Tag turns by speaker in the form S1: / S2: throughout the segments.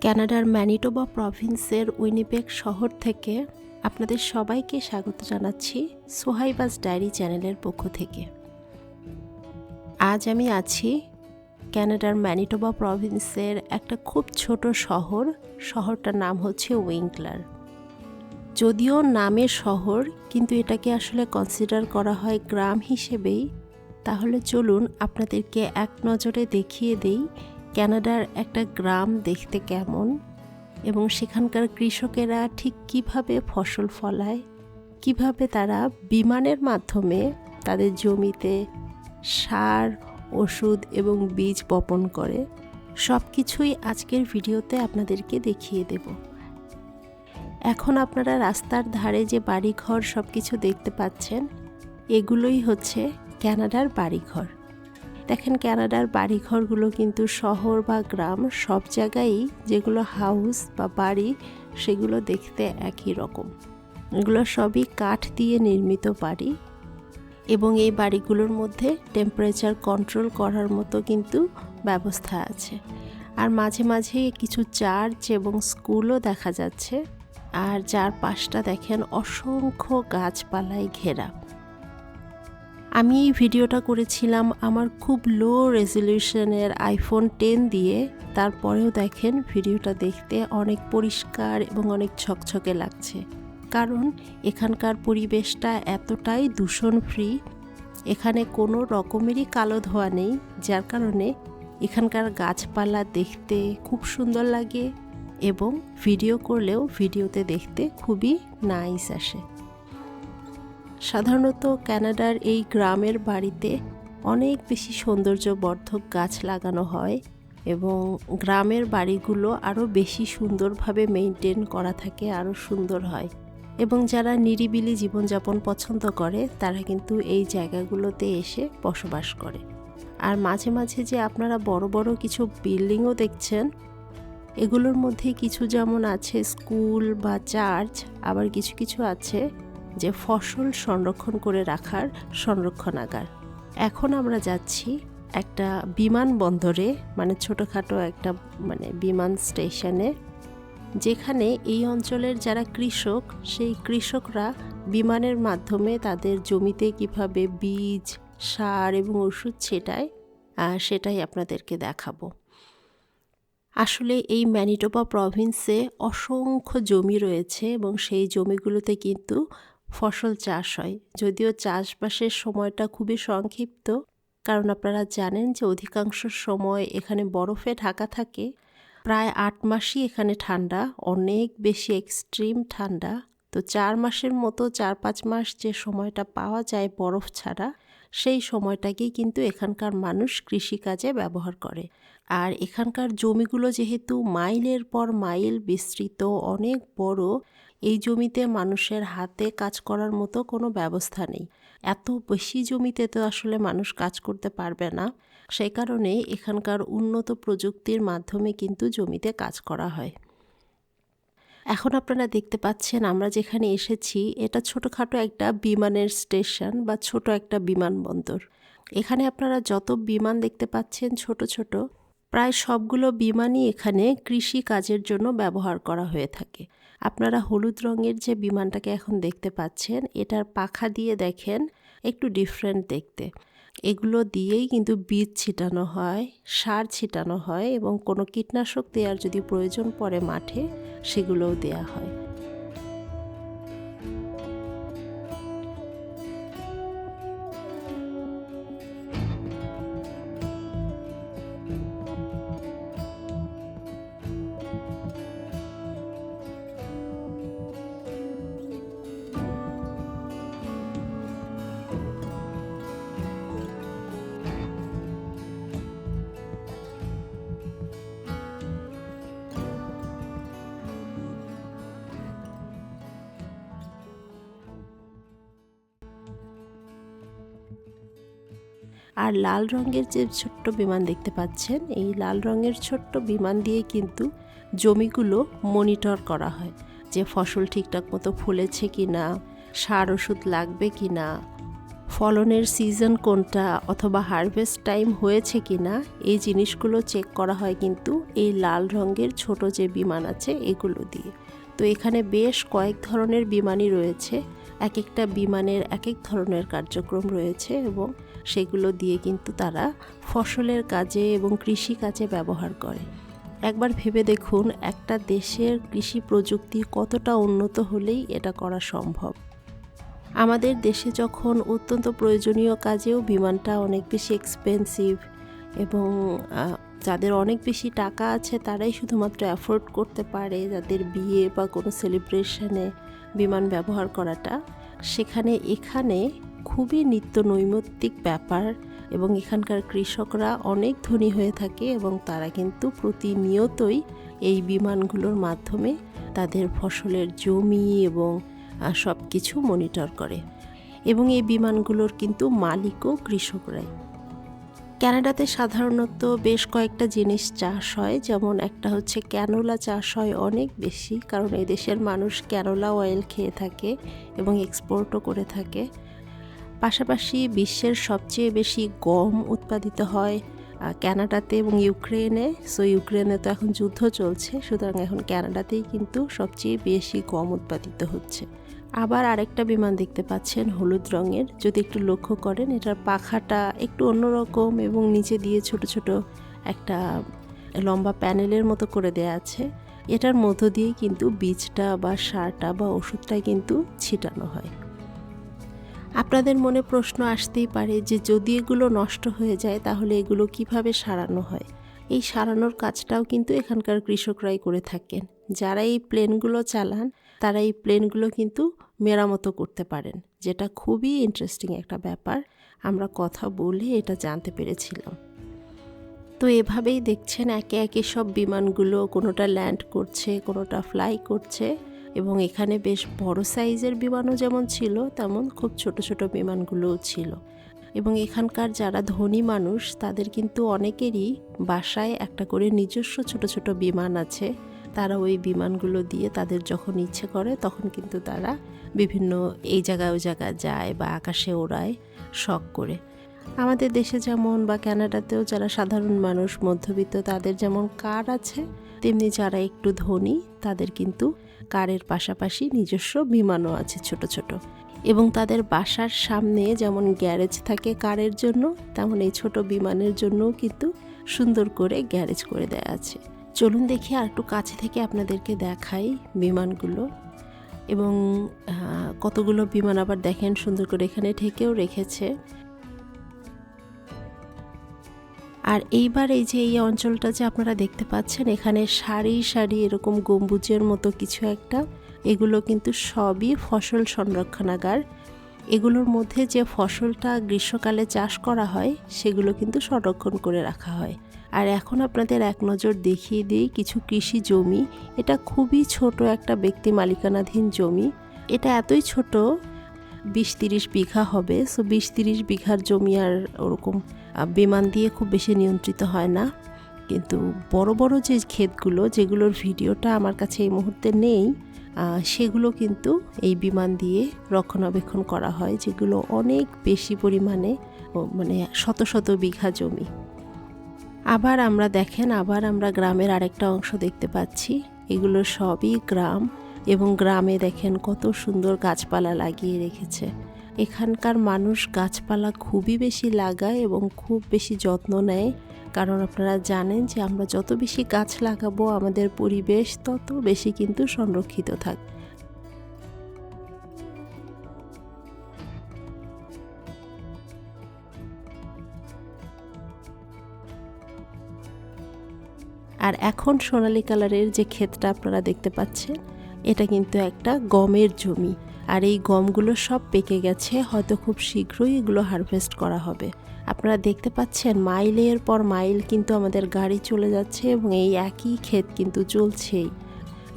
S1: ক্যানাডার Manitoba প্রভিন্সের উইনিপেক শহর থেকে আপনাদের সবাইকে স্বাগত জানাচ্ছি সোহাইবাস ডায়েরি চ্যানেলের পক্ষ থেকে। আজ আমি আছি ক্যানাডার ম্যানিটোবা প্রভিন্সের একটা খুব ছোট শহর, শহরটার নাম হচ্ছে উইঙ্কলার যদিও নামে শহর, কিন্তু এটাকে আসলে কনসিডার করা হয় গ্রাম হিসেবেই। তাহলে চলুন আপনাদেরকে এক নজরে দেখিয়ে দেই ক্যানাডার একটা গ্রাম দেখতে কেমন? এবং সেখানকার কৃষকেরা ঠিক কীভাবে ফসল ফলায়? কীভাবে তারা বিমানের মাধ্যমে তাদের জমিতে সার, ওষুধ এবং বীজ বপন করে? সব কিছুই আজকের ভিডিওতে আপনাদেরকে দেখিয়ে দেব। এখন আপনারা রাস্তার ধারে যে বাড়িঘর সব কিছু দেখতে পাচ্ছেন, এগুলোই হচ্ছে ক্যানাডার বাড়িঘর। দেখেন ক্যানাডার বাড়িঘরগুলো কিন্তু শহর বা গ্রাম, সব জায়গায়ই যেগুলো হাউস বা বাড়ি, সেগুলো দেখতে একই রকম। এগুলো সবই কাঠ দিয়ে নির্মিত বাড়ি এবং এই বাড়িগুলোর মধ্যে টেম্পারেচার কন্ট্রোল করার মতো কিন্তু ব্যবস্থা আছে। আর মাঝে মাঝে কিছু চার্চ এবং স্কুলও দেখা যাচ্ছে। আর যার পাশটা দেখেন অসংখ্য গাছপালায় ঘেরা। আমি এই ভিডিওটা করেছিলাম আমার খুব লো রেজলিউশনের আইফোন টেন দিয়ে। তারপরেও দেখেন ভিডিওটা দেখতে অনেক পরিষ্কার এবং অনেক ছকছকে লাগছে। কারণ এখানকার পরিবেশটা এতটাই দূষণ ফ্রি এখানে কোনো রকমেরই কালো ধোয়া নেই, যার কারণে এখানকার গাছপালা দেখতে খুব সুন্দর লাগে এবং ভিডিও করলেও ভিডিওতে দেখতে খুবই নাইস আসে। সাধারণত ক্যানাডার এই গ্রামের বাড়িতে অনেক বেশি সৌন্দর্যবর্ধক গাছ লাগানো হয় এবং গ্রামের বাড়িগুলো আরও বেশি সুন্দরভাবে মেনটেন করা থাকে, আরও সুন্দর হয়। এবং যারা নিরিবিলি জীবনযাপন পছন্দ করে, তারা কিন্তু এই জায়গাগুলোতে এসে বসবাস করে। আর মাঝে মাঝে যে আপনারা বড় বড় কিছু বিল্ডিংও দেখছেন, এগুলোর মধ্যে কিছু যেমন আছে স্কুল বা চার্চ, আবার কিছু কিছু আছে যে ফসল সংরক্ষণ করে রাখার সংরক্ষণাগার। এখন আমরা যাচ্ছি একটা বিমানবন্দরে মানে ছোটোখাটো একটা মানে বিমান স্টেশনে, যেখানে এই অঞ্চলের যারা কৃষক, সেই কৃষকরা বিমানের মাধ্যমে তাদের জমিতে কীভাবে বীজ, সার এবং ওষুধ ছেটায় সেটাই আপনাদেরকে দেখাবো। আসলে এই ম্যানিটোবা প্রভিন্সে অসংখ্য জমি রয়েছে এবং সেই জমিগুলোতে কিন্তু ফসল চাষ হয়। যদিও চাষবাসের সময়টা খুবই সংক্ষিপ্ত, কারণ আপনারা জানেন যে অধিকাংশ সময় এখানে বরফে ঢাকা থাকে। প্রায় আট মাসই এখানে ঠান্ডা, অনেক বেশি এক্সট্রিম ঠান্ডা। তো চার মাসের মতো চার পাঁচ মাস যে সময়টা পাওয়া যায় বরফ ছাড়া, সেই সময়টাকেই কিন্তু এখানকার মানুষ কৃষিকাজে ব্যবহার করে। আর এখানকার জমিগুলো যেহেতু মাইলের পর মাইল বিস্তৃত, অনেক বড় এই জমিতে মানুষের হাতে কাজ করার মতো কোনো ব্যবস্থা নেই। এত বেশি জমিতে তো আসলে মানুষ কাজ করতে পারবে না। সেই কারণে এখানকার উন্নত প্রযুক্তির মাধ্যমে কিন্তু জমিতে কাজ করা হয়। এখন আপনারা দেখতে পাচ্ছেন আমরা যেখানে এসেছি, এটা ছোটোখাটো একটা বিমানের স্টেশন বা ছোট একটা বিমানবন্দর। এখানে আপনারা যত বিমান দেখতে পাচ্ছেন ছোট ছোট, প্রায় সবগুলো বিমানই এখানে কৃষি কাজের জন্য ব্যবহার করা হয়ে থাকে। আপনারা হলুদ রঙের যে বিমানটাকে এখন দেখতে পাচ্ছেন, এটার পাখা দিয়ে দেখেন একটু ডিফারেন্ট দেখতে। এগুলো দিয়েই কিন্তু বীজ ছিটানো হয়, সার ছিটানো হয় এবং কোনো কীটনাশক দেওয়ার যদি প্রয়োজন পড়ে মাঠে, সেগুলোও দেয়া হয়। আর লাল রঙের যে ছোট্ট বিমান দেখতে পাচ্ছেন, এই লাল রঙের ছোট্ট বিমান দিয়ে কিন্তু জমিগুলো মনিটর করা হয় যে ফসল ঠিকঠাক মতো ফুলেছে কি না সার ওষুধ লাগবে কি না ফলনের সিজন কোনটা অথবা হারভেস্ট টাইম হয়েছে কিনা, এই জিনিসগুলো চেক করা হয় কিন্তু এই লাল রঙের ছোট যে বিমান আছে এগুলো দিয়ে। তো এখানে বেশ কয়েক ধরনের বিমানই রয়েছে। এক একটা বিমানের এক এক ধরনের কার্যক্রম রয়েছে এবং সেগুলো দিয়ে কিন্তু তারা ফসলের কাজে এবং কৃষি কাজে ব্যবহার করে। একবার ভেবে দেখুন, একটা দেশের কৃষি প্রযুক্তি কতটা উন্নত হলেই এটা করা সম্ভব। আমাদের দেশে যখন অত্যন্ত প্রয়োজনীয় কাজেও বিমানটা অনেক বেশি এক্সপেন্সিভ এবং যাদের অনেক বেশি টাকা আছে তারাই শুধুমাত্র অ্যাফোর্ড করতে পারে, যাদের বিয়ে বা কোনো সেলিব্রেশনে বিমান ব্যবহার করাটা, সেখানে এখানে খুবই নিত্য নৈমিত্তিক ব্যাপার এবং এখানকার কৃষকরা অনেক ধনী হয়ে থাকে এবং তারা কিন্তু প্রতিনিয়তই এই বিমানগুলোর মাধ্যমে তাদের ফসলের জমি এবং সব কিছু মনিটর করে। এবং এই বিমানগুলোর কিন্তু মালিকও কৃষকরাই। ক্যানাডাতে সাধারণত বেশ কয়েকটা জিনিস চাষ হয়, যেমন একটা হচ্ছে ক্যানোলা চাষ হয় অনেক বেশি, কারণ এই দেশের মানুষ ক্যানোলা অয়েল খেয়ে থাকে এবং এক্সপোর্টও করে থাকে। পাশাপাশি বিশ্বের সবচেয়ে বেশি গম উৎপাদিত হয় ক্যানাডাতে এবং ইউক্রেনে। সো ইউক্রেনে তো এখন যুদ্ধ চলছে, সুতরাং এখন ক্যানাডাতেই কিন্তু সবচেয়ে বেশি গম উৎপাদিত হচ্ছে। আবার আরেকটা বিমান দেখতে পাচ্ছেন হলুদ রঙের। যদি একটু লক্ষ্য করেন, এটার পাখাটা একটু অন্যরকম এবং নিচে দিয়ে ছোট ছোট একটা লম্বা প্যানেলের মতো করে দেয়া আছে। এটার মধ্য দিয়ে কিন্তু বীজটা বা সারটা বা ওষুধটা কিন্তু ছিটানো হয়। আপনাদের মনে প্রশ্ন আসতেই পারে যে যদি এগুলো নষ্ট হয়ে যায়, তাহলে এগুলো কীভাবে সারানো হয়? এই সারানোর কাজটাও কিন্তু এখানকার কৃষকরাই করে থাকেন। যারা এই প্লেনগুলো চালান তারা এই প্লেনগুলো কিন্তু মেরামতো করতে পারেন, যেটা খুবই ইন্টারেস্টিং একটা ব্যাপার। আমরা কথা বলে এটা জানতে পেরেছিলাম। তো এভাবেই দেখছেন একে একে সব বিমানগুলো কোনোটা ল্যান্ড করছে, কোনোটা ফ্লাই করছে এবং এখানে বেশ বড় সাইজের বিমানও যেমন ছিল, তেমন খুব ছোট ছোট বিমানগুলোও ছিল। এবং এখানকার যারা ধনী মানুষ, তাদের কিন্তু অনেকেরই বাসায় একটা করে নিজস্ব ছোট ছোট বিমান আছে। তারা ওই বিমানগুলো দিয়ে তাদের যখন ইচ্ছে করে, তখন কিন্তু তারা বিভিন্ন এই জায়গায় ওই জায়গায় যায় বা আকাশে ওড়ায় শখ করে। আমাদের দেশে যেমন বা কানাডাতেও যারা সাধারণ মানুষ, মধ্যবিত্ত, তাদের যেমন কার আছে, তেমনি যারা একটু ধনী, তাদের কিন্তু কারের পাশাপাশি নিজস্ব বিমানও আছে ছোট ছোট। এবং তাদের বাসার সামনে যেমন গ্যারেজ থাকে কারের জন্য, তেমন এই ছোট বিমানের জন্যও কিন্তু সুন্দর করে গ্যারেজ করে দেয়া আছে। চলুন দেখি আর একটু কাছে থেকে আপনাদেরকে দেখাই বিমানগুলো। এবং কতগুলো বিমান আবার দেখেন সুন্দর করে এখানে ঠেকেও রেখেছে। আর এইবার এই যে এই অঞ্চলটা যে আপনারা দেখতে পাচ্ছেন, এখানে সারি সারি এরকম গম্বুজের মতো কিছু একটা। এগুলো কিন্তু সবই ফসল সংরক্ষণাগার। এগুলোর মধ্যে যে ফসলটা গ্রীষ্মকালে চাষ করা হয়, সেগুলো কিন্তু সংরক্ষণ করে রাখা হয়। আর এখন আপনাদের এক নজর দেখিয়ে দিই কিছু কৃষি জমি। এটা খুবই ছোট একটা ব্যক্তি মালিকানাধীন জমি। এটা এতই ছোট, বিশ তিরিশ বিঘা হবে। সো বিশ তিরিশ বিঘার জমি আর ওরকম বিমান দিয়ে খুব বেশি নিয়ন্ত্রিত হয় না। কিন্তু বড় বড় যে ক্ষেতগুলো, যেগুলোর ভিডিওটা আমার কাছে এই মুহূর্তে নেই সেগুলো কিন্তু এই বিমান দিয়ে রক্ষণাবেক্ষণ করা হয়, যেগুলো অনেক বেশি পরিমাণে মানে শত শত বিঘা জমি। আবার আমরা দেখেন, আবার আমরা গ্রামের আরেকটা অংশ দেখতে পাচ্ছি। এগুলো সবই গ্রাম এবং গ্রামে দেখেন কত সুন্দর গাছপালা লাগিয়ে রেখেছে। এখানকার মানুষ গাছপালা খুবই বেশি লাগায় এবং খুব বেশি যত্ন নেয়। কারণ আপনারা জানেন যে আমরা যত বেশি গাছ লাগাবো আমাদের পরিবেশ তত বেশি কিন্তু সংরক্ষিত থাকবে আর এখন সোনালী কালারের যে ক্ষেতটা আপনারা দেখতে পাচ্ছেন, এটা কিন্তু একটা গমের জমি। আর এই গমগুলো সব পেকে গেছে, হয়তো খুব শীঘ্রই এগুলো হারভেস্ট করা হবে। আপনারা দেখতে পাচ্ছেন মাইলের পর মাইল কিন্তু আমাদের গাড়ি চলে যাচ্ছে এবং এই একই ক্ষেত কিন্তু চলছেই।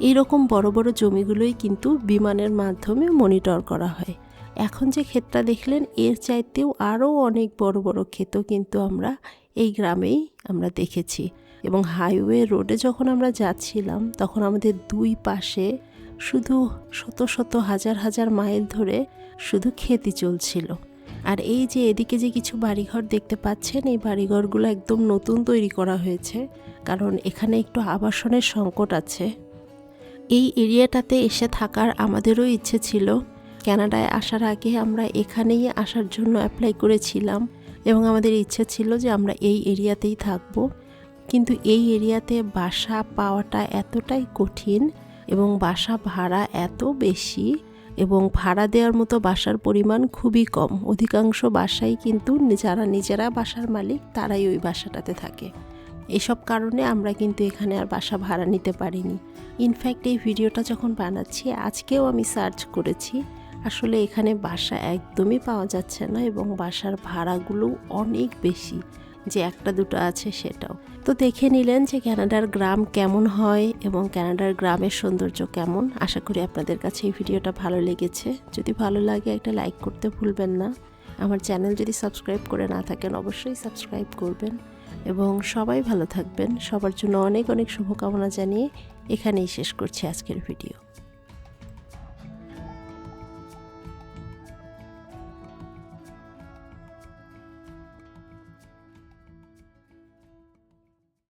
S1: এইরকম বড় বড় জমিগুলোই কিন্তু বিমানের মাধ্যমে মনিটর করা হয়। এখন যে ক্ষেতটা দেখলেন, এর চাইতেও আরও অনেক বড় বড় ক্ষেতও কিন্তু আমরা এই গ্রামেই আমরা দেখেছি। এবং হাইওয়ে রোডে যখন আমরা যাচ্ছিলাম, তখন আমাদের দুই পাশে শুধু শত শত হাজার হাজার মাইল ধরে শুধু ক্ষেতই চলছিল। আর এই যে এদিকে যে কিছু বাড়িঘর দেখতে পাচ্ছেন, এই বাড়িঘরগুলো একদম নতুন তৈরি করা হয়েছে, কারণ এখানে একটু আবাসনের সংকট আছে। এই এরিয়াটাতে এসে থাকার আমাদেরও ইচ্ছে ছিল। ক্যানাডায় আসার আগে আমরা এখানেই আসার জন্য অ্যাপ্লাই করেছিলাম এবং আমাদের ইচ্ছে ছিল যে আমরা এই এরিয়াতেই থাকব। কিন্তু এই এরিয়াতে বাসা পাওয়াটা এতটাই কঠিন এবং বাসা ভাড়া এত বেশি এবং ভাড়া দেওয়ার মতো বাসার পরিমাণ খুবই কম। অধিকাংশ বাসাই কিন্তু যারা নিজেরা বাসার মালিক, তারাই ওই বাসাটাতে থাকে। এসব কারণে আমরা কিন্তু এখানে আর বাসা ভাড়া নিতে পারিনি। ইনফ্যাক্ট এই ভিডিওটা যখন বানাচ্ছি, আজকেও আমি সার্চ করেছি। আসলে এখানে বাসা একদমই পাওয়া যাচ্ছে না এবং বাসার ভাড়াগুলো অনেক বেশি। যে একটা দুটো আছে সেটাও। তো দেখে নিলেন যে ক্যানাডার গ্রাম কেমন হয় এবং ক্যানাডার গ্রামের সৌন্দর্য কেমন। আশা করি আপনাদের কাছে এই ভিডিওটা ভালো লেগেছে। যদি ভালো লাগে একটা লাইক করতে ভুলবেন না। আমার চ্যানেল যদি সাবস্ক্রাইব করে না থাকেন, অবশ্যই সাবস্ক্রাইব করবেন। এবং সবাই ভালো থাকবেন। সবার জন্য অনেক অনেক শুভকামনা জানিয়ে এখানেই শেষ করছি আজকের ভিডিও।